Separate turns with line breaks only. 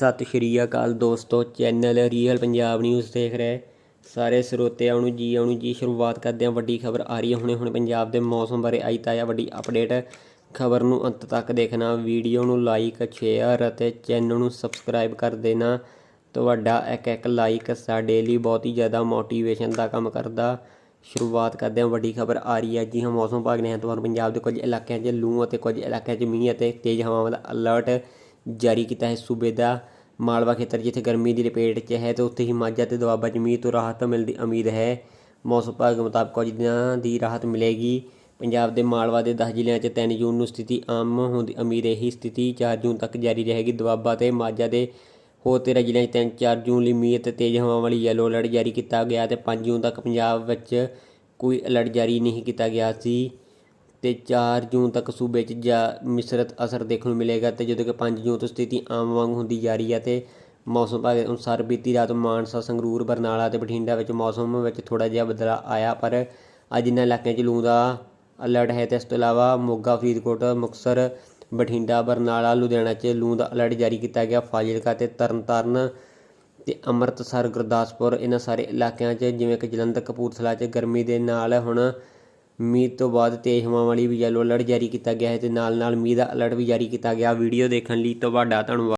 ਸਤਿ ਸ਼੍ਰੀ ਅਕਾਲ ਦੋਸਤੋ, channel real Punjab news ਦੇਖ ਰਹੇ। ਸਾਰੇ ਸਰੋਤਿਆਂ ਨੂੰ ਜੀ, ਆਉਣ ਨੂੰ ਜੀ, ਸ਼ੁਰੂਆਤ ਕਰਦੇ ਹਾਂ। ਵੱਡੀ ਖਬਰ ਆ ਰਹੀ ਹੈ। ਹੁਣੇ ਹੁਣ ਪੰਜਾਬ ਦੇ ਮੌਸਮ ਬਾਰੇ ਆਈ ਤਾਜ਼ਾ ਵੱਡੀ ਅਪਡੇਟ ਖਬਰ ਨੂੰ ਅੰਤ ਤੱਕ ਦੇਖਣਾ। ਵੀਡੀਓ ਨੂੰ ਲਾਈਕ ਸ਼ੇਅਰ ਅਤੇ ਚੈਨਲ ਨੂੰ ਸਬਸਕ੍ਰਾਈਬ ਕਰ ਦੇਣਾ। ਤੁਹਾਡਾ ਇੱਕ ਇੱਕ ਲਾਈਕ ਸਾਡੇ ਲਈ ਬਹੁਤ ਹੀ ਜ਼ਿਆਦਾ ਮੋਟੀਵੇਸ਼ਨ ਦਾ ਕੰਮ ਕਰਦਾ। ਸ਼ੁਰੂਆਤ ਕਰਦੇ ਹਾਂ। ਵੱਡੀ ਖਬਰ ਆ ਰਹੀ ਹੈ। ਜੀ ਹਾਂ, ਮੌਸਮ ਵਿਭਾਗ ਨੇ ਤੁਹਾਨੂੰ ਪੰਜਾਬ ਦੇ ਕੁਝ ਇਲਾਕਿਆਂ 'ਚ ਲੂ ਅਤੇ ਕੁਝ ਇਲਾਕਿਆਂ 'ਚ ਮੀਂਹ ਅਤੇ ਤੇਜ਼ ਹਵਾਵਾਂ ਦਾ ਅਲਰਟ ਜਾਰੀ ਕੀਤਾ ਹੈ ਸੂਬੇ ਦਾ ਮਾਲਵਾ ਖੇਤਰ, ਜਿੱਥੇ ਗਰਮੀ ਦੀ ਲਪੇਟ 'ਚ ਹੈ ਤੇ ਉੱਥੇ ਹੀ ਮਾਝਾ ਤੇ ਦੁਆਬਾ 'ਚ ਮੀਂਹ ਤੋਂ ਰਾਹਤ ਮਿਲਣ ਦੀ ਉਮੀਦ ਹੈ। ਮੌਸਮ ਵਿਭਾਗ ਮੁਤਾਬਕ ਕੁਝ ਦਿਨਾਂ ਦੀ ਰਾਹਤ ਮਿਲੇਗੀ। ਪੰਜਾਬ ਦੇ ਮਾਲਵਾ ਦੇ 10 ਜ਼ਿਲ੍ਹਿਆਂ 'ਚ 3 ਜੂਨ ਨੂੰ ਸਥਿਤੀ ਆਮ ਹੋਣ ਦੀ ਉਮੀਦ ਹੈ। ਇਹੀ ਸਥਿਤੀ 4 ਜੂਨ ਤੱਕ ਜਾਰੀ ਰਹੇਗੀ। ਦੁਆਬਾ ਤੇ ਮਾਝਾ ਦੇ ਹੋਰ 13 ਜ਼ਿਲ੍ਹਿਆਂ 'ਚ 3-4 ਜੂਨ ਲਈ ਮੀਂਹ ਅਤੇ ਤੇਜ਼ ਹਵਾਵਾਂ ਵਾਲੀ ਯੈਲੋ ਅਲਰਟ ਜਾਰੀ ਕੀਤਾ ਗਿਆ ਤੇ 5 ਜੂਨ ਤੱਕ ਪੰਜਾਬ ਵਿੱਚ ਕੋਈ ਅਲਰਟ ਜਾਰੀ ਨਹੀਂ ਕੀਤਾ ਗਿਆ ਸੀ। ਤੇ 4 ਜੂਨ ਤੱਕ ਸੂਬੇ 'ਚ ਜਾ ਮਿਸ਼ਰਤ ਅਸਰ ਦੇਖਣ ਨੂੰ ਮਿਲੇਗਾ ਤੇ ਜਦੋਂ ਕਿ 5 ਜੂਨ ਤੋਂ ਸਥਿਤੀ ਆਮ ਵਾਂਗ ਹੁੰਦੀ ਜਾ ਰਹੀ ਹੈ ਤੇ ਮੌਸਮ ਵਿਭਾਗ ਅਨੁਸਾਰ ਬੀਤੀ ਰਾਤ ਮਾਨਸਾ, ਸੰਗਰੂਰ, ਬਰਨਾਲਾ ਤੇ ਬਠਿੰਡਾ ਵਿੱਚ ਮੌਸਮ ਵਿੱਚ ਥੋੜਾ ਜਿਹਾ ਬਦਲਾਅ ਆਇਆ, ਪਰ ਅੱਜ ਇਹਨਾਂ ਇਲਾਕਿਆਂ 'ਚ ਲੂ ਦਾ ਅਲਰਟ ਹੈ ਤੇ ਇਸ ਤੋਂ ਇਲਾਵਾ ਮੋਗਾ, ਫਰੀਦਕੋਟ, ਮੁਕਤਸਰ, ਬਠਿੰਡਾ, ਬਰਨਾਲਾ, ਲੁਧਿਆਣਾ 'ਚ ਲੂ ਦਾ ਅਲਰਟ ਜਾਰੀ ਕੀਤਾ ਗਿਆ। ਫਾਜ਼ਿਲਕਾ ਤੇ ਤਰਨਤਾਰਨ ਤੇ ਅੰਮ੍ਰਿਤਸਰ, ਗੁਰਦਾਸਪੁਰ ਇਹਨਾਂ ਸਾਰੇ ਇਲਾਕਿਆਂ 'ਚ ਜਿਵੇਂ ਕਿ ਜਲੰਧਰ, ਕਪੂਰਥਲਾ 'ਚ ਗਰਮੀ ਦੇ ਨਾਲ ਹੁਣ ਮੀਂਹ ਤੋਂ ਬਾਅਦ ਤੇਜ਼ ਹਵਾਵਾਂ ਵਾਲੀ ਵੀ ਯੈਲੋ ਅਲਰਟ ਜਾਰੀ ਕੀਤਾ ਗਿਆ ਹੈ ਅਤੇ ਨਾਲ ਨਾਲ ਮੀਂਹ ਦਾ ਅਲਰਟ ਵੀ ਜਾਰੀ ਕੀਤਾ ਗਿਆ। ਵੀਡੀਓ ਦੇਖਣ ਲਈ ਤੁਹਾਡਾ ਧੰਨਵਾਦ।